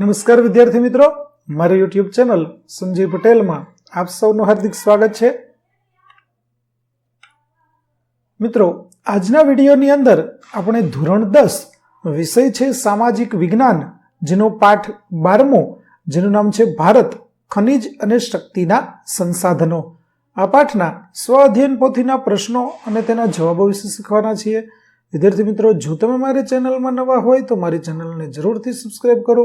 નમસ્કાર વિદ્યાર્થી મિત્રો. મારી યુટ્યુબ ચેનલ સંજય પટેલમાં આપ સૌનું હાર્દિક સ્વાગત છે. મિત્રો, આજના વિડીયોની અંદર આપણે ધોરણ દસ વિષય છે સામાજિક વિજ્ઞાન, જેનો પાઠ બારમો, જેનું નામ છે ભારત, ખનિજ અને શક્તિના સંસાધનો. આ પાઠના સ્વ અધ્યયન પોથીના પ્રશ્નો અને તેના જવાબો વિશે શીખવાના છીએ. વિદ્યાર્થી મિત્રો, જો તમે મારી ચેનલમાં નવા હોય તો મારી ચેનલને જરૂરથી સબસ્ક્રાઈબ કરો.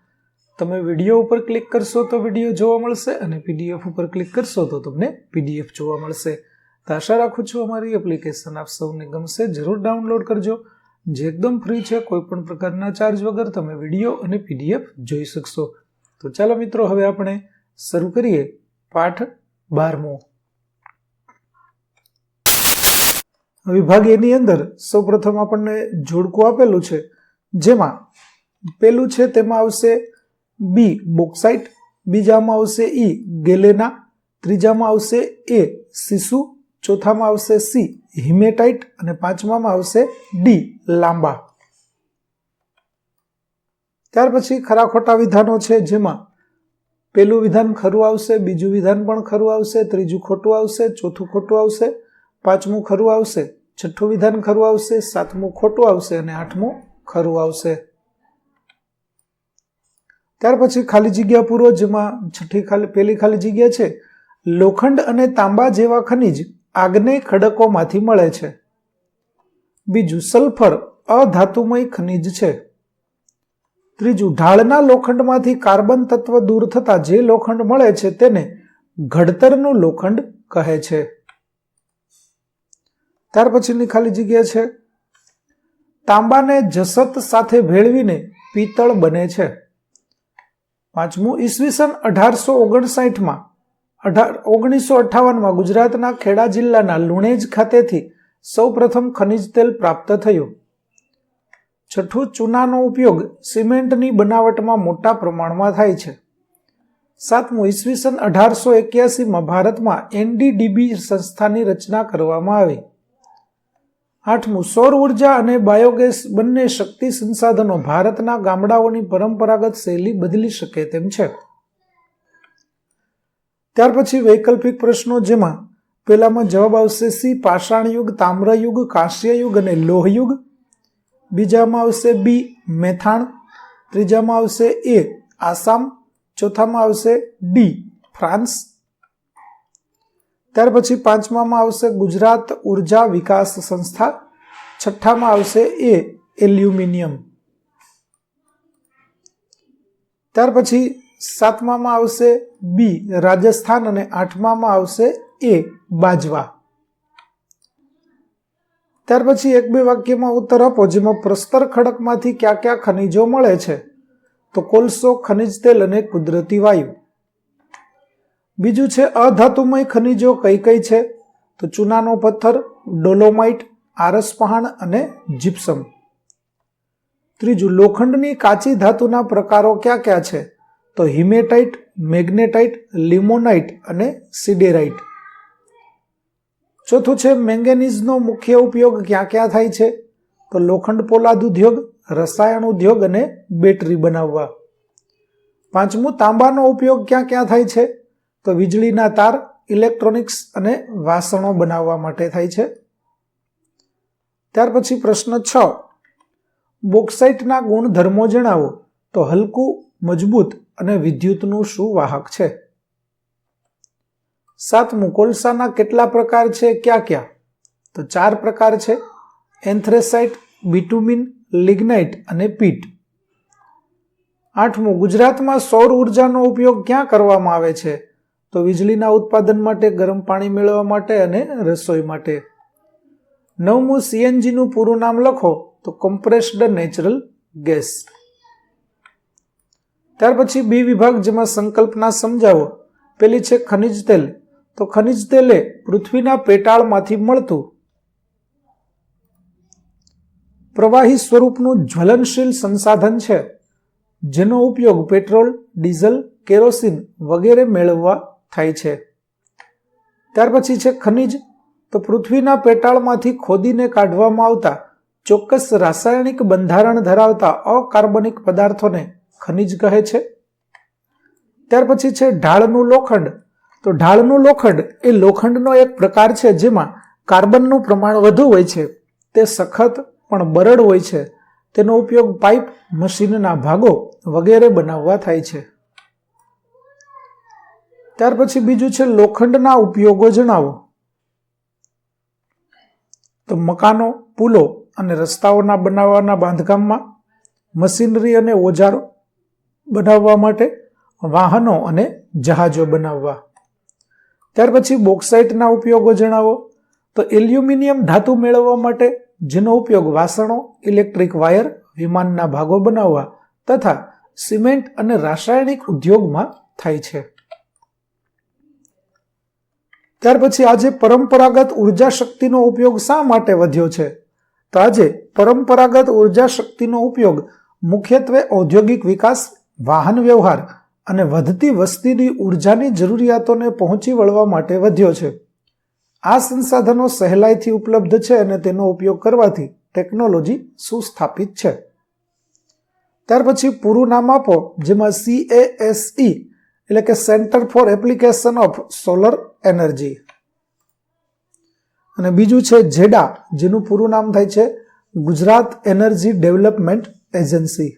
તમે વીડિયો ઉપર ક્લિક કરશો તો વીડિયો જોવા મળશે અને પીડીએફ ઉપર ક્લિક કરશો તો તમને પીડીએફ જોવા મળશે. તો આશા રાખું છું અમારી એપ્લિકેશન આપ સૌને ગમશે. જરૂર ડાઉનલોડ કરજો. જે એકદમ ફ્રી છે, કોઈ પણ પ્રકારના ચાર્જ વગર તમે વીડિયો અને પીડીએફ જોઈ શકશો. તો ચાલો મિત્રો, હવે આપણે શરૂ કરીએ પાઠ બારમો. વિભાગ એની અંદર સૌપ્રથમ આપણને જોડકું આપેલું છે, જેમાં પેલું છે, તેમાં આવશે બી બોક્સાઇટ, બીજામાં આવશે ઈ ગેલેના, ત્રીજામાં આવશે એ સિસુ, ચોથામાં આવશે સી હિમેટાઇટ અને પાંચમામાં આવશે ડી લાંબા. ત્યાર પછી ખરા ખોટા વિધાનો છે જેમાં પેલું વિધાન ખરું આવશે, બીજું વિધાન પણ ખરું આવશે, ત્રીજું ખોટું આવશે, ચોથું ખોટું આવશે, પાંચમું ખરું આવશે, છઠ્ઠું વિધાન ખરું આવશે, સાતમું ખોટું આવશે અને આઠમું ખરું આવશે. ત્યાર પછી ખાલી જગ્યા પૂરો, જેમાં છઠ્ઠી ખાલી, પેલી ખાલી જગ્યા છે, લોખંડ અને તાંબા જેવા ખનિજ આગ્નેય ખડકોમાંથી મળે છે. બીજું, સલ્ફર અધાતુમય ખનિજ છે. ત્રીજું, ઢાળના લોખંડમાંથી કાર્બન તત્વ દૂર થતા જે લોખંડ મળે છે તેને ઘડતરનું લોખંડ કહે છે. ત્યાર પછીની ખાલી જગ્યા છે. તાંબાને જસત સાથે ભેળવીને પિત્તળ બને છે. પાંચમું ઈસવીસન અઢારસો ઓગણસાઠમાં, અઢાર, ઓગણીસો અઠ્ઠાવનમાં ગુજરાતના ખેડા જિલ્લાના લુણેજ ખાતેથી સૌપ્રથમ ખનિજ તેલ પ્રાપ્ત થયું. છઠ્ઠું, ચૂનાનો ઉપયોગ સિમેન્ટની બનાવટમાં મોટા પ્રમાણમાં થાય છે. સાતમું ઈસવીસન અઢારસો એક્યાસીમાં ભારતમાં એનડીડીબી સંસ્થાની રચના કરવામાં આવી. આઠમું, સૌર ઊર્જા અને બાયોગેસ બંને શક્તિ સંસાધનો ભારતના ગામડાઓની પરંપરાગત શૈલી બદલી શકે તેમ છે. ત્યાર પછી વૈકલ્પિક પ્રશ્નો જેમાં પહેલામાં જવાબ આવશે સી, પાષાણયુગ, તામ્રયુગ કાંસ્યયુગ અને લોહયુગ. બીજામાં આવશે બી, મેથાણ. ત્રીજામાં આવશે એ, આસામ. ચોથામાં આવશે ડી, ફ્રાન્સ. ત્યાર પછી પાંચમામાં આવશે ગુજરાત ઊર્જા વિકાસ સંસ્થા. છઠ્ઠામાં આવશે એ એલ્યુમિનિયમ. ત્યાર પછી સાતમામાં આવશે બી રાજસ્થાન અને આઠમામાં આવશે એ બાજવા. ત્યાર પછી એક બે વાક્યમાં ઉત્તર આપો, જેમાં પ્રસ્તર ખડકમાંથી કયા કયા ખનિજો મળે છે? તો કોલસો, ખનિજ તેલ અને કુદરતી વાયુ. બીજું છે, અધાતુમય ખનિજો કઈ કઈ છે? તો ચૂનાનો પથ્થર, ડોલોમાઇટ, આરસ પહાણ અને જીપ્સમ. ત્રીજું, લોખંડની કાચી ધાતુના પ્રકારો ક્યાં ક્યાં છે? તો હિમેટાઇટ, મેગ્નેટાઇટ, લિમોનાઇટ અને સિડેરાઇટ. ચોથું છે, મેંગેનીઝનો મુખ્ય ઉપયોગ ક્યાં ક્યાં થાય છે? તો લોખંડ પોલાદ ઉદ્યોગ, રસાયણ ઉદ્યોગ અને બેટરી બનાવવા. પાંચમું, તાંબાનો ઉપયોગ ક્યાં ક્યાં થાય છે? તો વીજળીના તાર, ઇલેક્ટ્રોનિક્સ અને વાસણો બનાવવા માટે થાય છે. ત્યાર પછી પ્રશ્ન છ. બોક્સાઇટના ગુણધર્મો જણાવો. તો હલકું, મજબૂત અને વિદ્યુતનું શું વાહક છે? સાતમું કોલસાના કેટલા પ્રકાર છે? ક્યાં ક્યાં? તો ચાર પ્રકાર છે. એન્થ્રેસાઇટ, બિટુમિન, લિગ્નાઇટ અને પીટ. આઠમું, ગુજરાતમાં સૌર ઉર્જાનો ઉપયોગ ક્યાં કરવામાં આવે છે? તો વીજળીના ઉત્પાદન માટે, ગરમ પાણી મેળવવા માટે અને રસોઈ માટે. નવમું, સીએનજીનું પૂરું નામ લખો, તો કમ્પ્રેસ્ડ નેચરલ ગેસ ત્યાર પછી બી વિભાગ જેમાં સંકલ્પના સમજાવો. પેલી છે ખનિજ તેલ. તો ખનિજ તેલ એ પૃથ્વીના પેટાળમાંથી મળતું પ્રવાહી સ્વરૂપનું જ્વલનશીલ સંસાધન છે, જેનો ઉપયોગ પેટ્રોલ, ડીઝલ, કેરોસીન વગેરે મેળવવા થાય છે. ત્યાર પછી છે ખનિજ. તો પૃથ્વીના પેટાળમાંથી ખોદીને કાઢવામાં આવતા ચોક્કસ રાસાયણિક બંધારણ ધરાવતા અકાર્બનિક પદાર્થોને ખનિજ કહે છે. ત્યાર પછી છે ઢાળનું લોખંડ. તો ઢાળનું લોખંડ એ લોખંડનો એક પ્રકાર છે જેમાં કાર્બનનું પ્રમાણ વધુ હોય છે. તે સખત પણ બરડ હોય છે. તેનો ઉપયોગ પાઇપ, મશીનના ભાગો વગેરે બનાવવા થાય છે. ત્યાર પછી બીજું છે લોખંડના ઉપયોગો જણાવો. તો મકાનો, પુલો અને રસ્તાઓના બનાવવાના બાંધકામમાં મશીનરી અને ઓજારો બનાવવા માટે વાહનો અને જહાજો બનાવવા. ત્યાર પછી બોક્સાઇટના ઉપયોગો જણાવો. તો એલ્યુમિનિયમ ધાતુ મેળવવા માટે જેનો ઉપયોગ વાસણો, ઇલેક્ટ્રિક વાયર, વિમાનના ભાગો બનાવવા તથા સિમેન્ટ અને રાસાયણિક ઉદ્યોગમાં થાય છે. ત્યાર પછી આજે પરંપરાગત ઊર્જા શક્તિનો ઉપયોગ શા માટે વધ્યો છે? તો આજે પરંપરાગત ઊર્જા શક્તિનો ઉપયોગ મુખ્યત્વે ઔદ્યોગિક વિકાસ, વાહન વ્યવહાર અને વધતી વસ્તીની ઉર્જાની જરૂરિયાતોને પહોંચી વળવા માટે વધ્યો છે. આ સંસાધનો સહેલાઈથી ઉપલબ્ધ છે અને તેનો ઉપયોગ કરવાથી ટેકનોલોજી સુસ્થાપિત છે. ત્યાર પછી પૂરું નામ આપો, જેમાં સીએએસઈ એટલે કે centre for application of solar energy અને બીજું છે જેડા, જેનું પૂરું નામ થાય છે ગુજરાત એનર્જી ડેવલપમેન્ટ એજન્સી.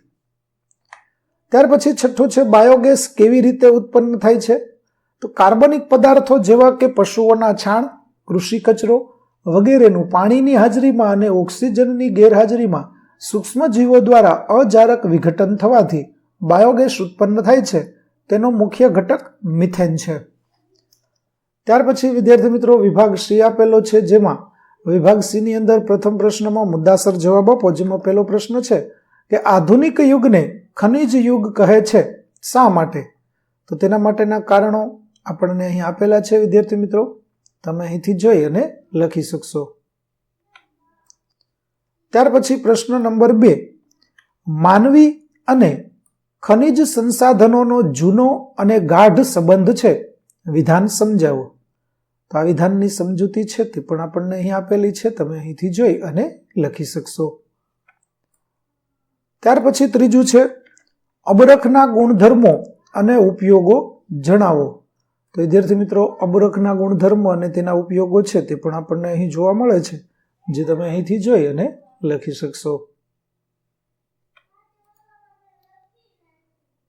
ત્યાર પછી છઠ્ઠું છે બાયોગેસ કેવી રીતે ઉત્પન્ન થાય છે? તો કાર્બનિક પદાર્થો જેવા કે પશુઓના છાણ, કૃષિ કચરો વગેરેનું પાણીની હાજરીમાં અને ઓક્સિજનની ગેરહાજરીમાં સૂક્ષ્મજીવો દ્વારા અજારક વિઘટન થવાથી બાયોગેસ ઉત્પન્ન થાય છે. તેનો મુખ્ય ઘટક મિથેન છે. ત્યાર પછી વિદ્યાર્થી મિત્રો, વિભાગ સી આપેલો છે, જેમાં વિભાગ સીની અંદર પ્રથમ પ્રશ્નમાં મુદ્દાસર જવાબ આપો, જેમાં પહેલો પ્રશ્ન છે કે આધુનિક યુગને ખનિજ યુગ કહે છે શા માટે? તો તેના માટેના કારણો આપણને અહીં આપેલા છે, વિદ્યાર્થી મિત્રો. તમે અહીંથી જોઈ અને લખી શકશો. ત્યાર પછી પ્રશ્ન નંબર બે, માનવી અને ખનિજ સંસાધનોનો જૂનો અને ગાઢ સંબંધ છે. વિધાન સમજાવો. તો આ વિધાનની સમજૂતી છે તે પણ આપણને અહીં આપેલી છે. તમે અહીંથી જોઈ અને લખી શકશો. ત્યાર પછી ત્રીજું છે, અબરખના ગુણધર્મો અને ઉપયોગો જણાવો. તો વિદ્યાર્થી મિત્રો, અબરખના ગુણધર્મો અને તેના ઉપયોગો છે તે પણ આપણને અહીં જોવા મળે છે. જે તમે અહીંથી જોઈ અને લખી શકશો.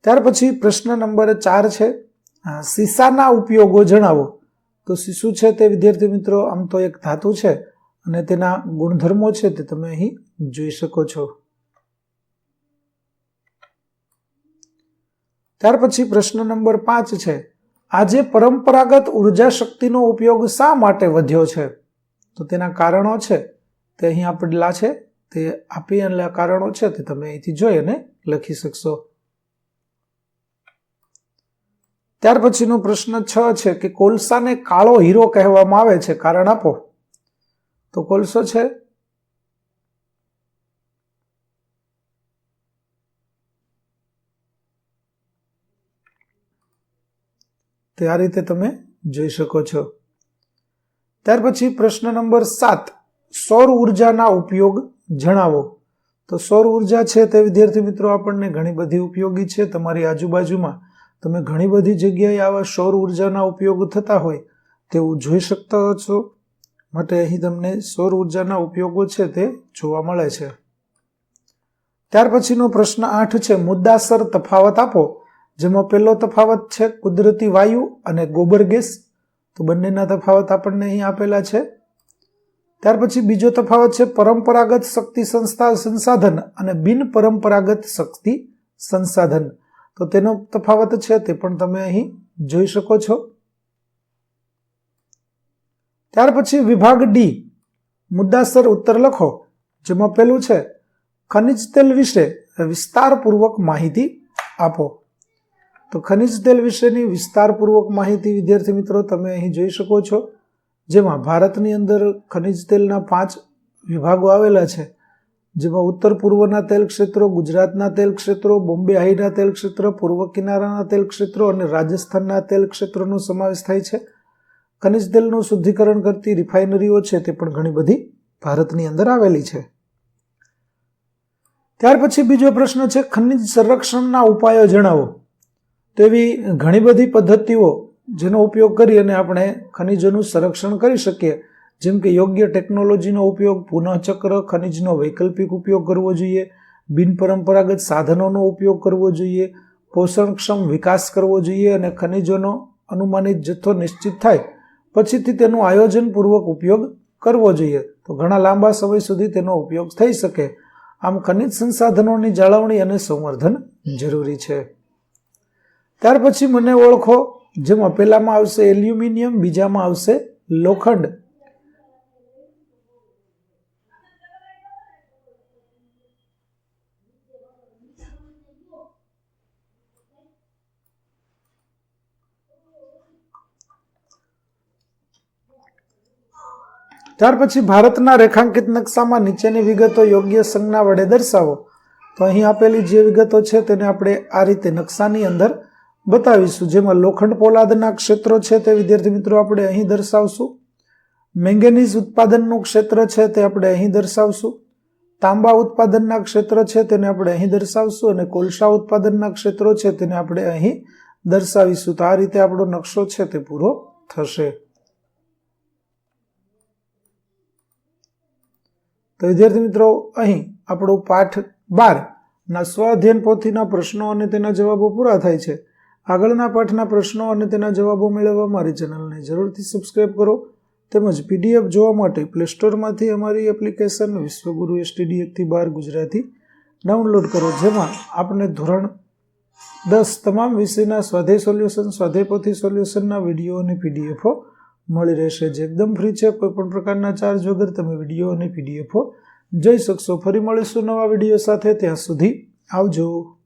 ત્યાર પછી પ્રશ્ન નંબર ચાર છે. સીસાના ઉપયોગો જણાવો. તો શીશુ છે તે, વિદ્યાર્થી મિત્રો, આમ તો એક ધાતુ છે અને તેના ગુણધર્મો છે તે તમે અહીં જોઈ શકો છો. ત્યાર પછી પ્રશ્ન નંબર પાંચ છે. આજે પરંપરાગત ઊર્જા શક્તિનો ઉપયોગ શા માટે વધ્યો છે? તો તેના કારણો છે તે અહીં આપેલા છે. તે આપી અને કારણો છે તે તમે અહીંથી જોઈ અને લખી શકશો. ત્યાર પછીનો પ્રશ્ન છ છે કે કોલસાને કાળો હીરો કહેવામાં આવે છે. કારણ આપો. તો કોલસો છે? તે આ રીતે તમે જોઈ શકો છો. ત્યાર પછી પ્રશ્ન નંબર સાત. સૌર ઉર્જાના ઉપયોગ જણાવો. તો સૌર ઊર્જા છે તે વિદ્યાર્થી મિત્રો આપણને ઘણી બધી ઉપયોગી છે તમારી આજુબાજુમાં. તમે ઘણી બધી જગ્યાએ આવા સૌર ઉર્જાના ઉપયોગ થતા હોય તેવું જોઈ શકતા છો માટે અહીં તમને સૌર ઉર્જાના ઉપયોગો છે તે જોવા મળે છે. ત્યાર પછીનો પ્રશ્ન આઠ છે, મુદ્દાસર તફાવત આપો, જેમાં પહેલો તફાવત છે કુદરતી વાયુ અને ગોબર ગેસ. તો બંનેના તફાવત આપણને અહીં આપેલા છે. ત્યાર પછી બીજો તફાવત છે પરંપરાગત શક્તિ સંસ્થા સંસાધન અને બિન પરંપરાગત શક્તિ સંસાધન. તો તેનો તફાવત છે તે પણ તમે અહીં જોઈ શકો છો. ત્યાર પછી વિભાગ ડી મુદ્દાસર ઉત્તર લખો, જેમાં પેલું છે, ખનિજ તેલ વિશે વિસ્તારપૂર્વક માહિતી આપો. તો ખનિજ તેલ વિશેની વિસ્તારપૂર્વક માહિતી, વિદ્યાર્થી મિત્રો, તમે અહીં જોઈ શકો છો, જેમાં ભારતની અંદર ખનિજ તેલના પાંચ વિભાગો આવેલા છે. જેમાં ઉત્તર પૂર્વના તેલ ક્ષેત્રો ગુજરાતના તેલ ક્ષેત્રો બોમ્બે હાઈના તેલ ક્ષેત્ર પૂર્વ કિનારાના તેલ ક્ષેત્રો અને રાજસ્થાનના તેલ ક્ષેત્રોનો સમાવેશ થાય છે. ખનિજ તેલનું શુદ્ધિકરણ કરતી રિફાઇનરીઓ છે તે પણ ઘણી બધી ભારતની અંદર આવેલી છે. ત્યાર પછી બીજો પ્રશ્ન છે ખનિજ સંરક્ષણના ઉપાયો જણાવો. તો એવી ઘણી બધી પદ્ધતિઓ જેનો ઉપયોગ કરી અને આપણે ખનિજોનું સંરક્ષણ કરી શકીએ. જેમ કે યોગ્ય ટેકનોલોજીનો ઉપયોગ, પુનઃચક્ર, ખનિજનો વૈકલ્પિક ઉપયોગ કરવો જોઈએ બિનપરંપરાગત સાધનોનો ઉપયોગ કરવો જોઈએ, પોષણક્ષમ વિકાસ કરવો જોઈએ અને ખનિજોનો અનુમાનિત જથ્થો નિશ્ચિત થાય. પછીથી તેનું આયોજનપૂર્વક ઉપયોગ કરવો જોઈએ. તો ઘણા લાંબા સમય સુધી તેનો ઉપયોગ થઈ શકે. આમ ખનિજ સંસાધનોની જાળવણી અને સંવર્ધન જરૂરી છે. ત્યાર પછી મને ઓળખો, જેમાં પહેલામાં આવશે એલ્યુમિનિયમ, બીજામાં આવશે લોખંડ. ત્યાર પછી ભારતના રેખાંકિત નકશામાં નીચેની વિગતો યોગ્ય સંજ્ઞા વડે દર્શાવો. તો અહીં આપેલી જે વિગતો છે તેને આપણે આ રીતે નકશાની અંદર બતાવીશું. જેમાં લોખંડ પોલાદના ક્ષેત્રો છે તે વિદ્યાર્થી મિત્રો આપણે અહીં દર્શાવશું. મેંગેનીઝ ઉત્પાદનનું ક્ષેત્ર છે તે આપણે અહીં દર્શાવશું. તાંબા ઉત્પાદનના ક્ષેત્ર છે તેને આપણે અહીં દર્શાવશું અને કોલસા ઉત્પાદનના ક્ષેત્રો છે તેને આપણે અહીં દર્શાવીશું. તો આ રીતે આપણો નકશો છે તે પૂરો થશે. તો વિદ્યાર્થી મિત્રો, અહીં આપણો પાઠ બાર ના સ્વ પોથીના પ્રશ્નો અને તેના જવાબો પૂરા થાય છે. આગળના પાઠના પ્રશ્નો અને તેના જવાબો મેળવવા મારી ચેનલને જરૂરથી સબસ્ક્રાઇબ કરો તેમજ પીડીએફ જોવા માટે પ્લે સ્ટોરમાંથી અમારી એપ્લિકેશન વિશ્વગુરુ એસટીડી એકથી બાર ગુજરાતી ડાઉનલોડ કરો, જેમાં આપને ધોરણ દસ તમામ વિષયના સ્વાધ્યાય સોલ્યુશન સ્વાધ્યાય પોથી સોલ્યુશનના વીડિયો અને પીડીએફો મળી રહેશે. જે એકદમ ફ્રી છે કોઈ પણ પ્રકારના ચાર્જ વગર તમે વીડિયો અને પીડીએફો જોઈ શકશો. ફરી મળીશું નવા વીડિયો સાથે. ત્યાં સુધી આવજો.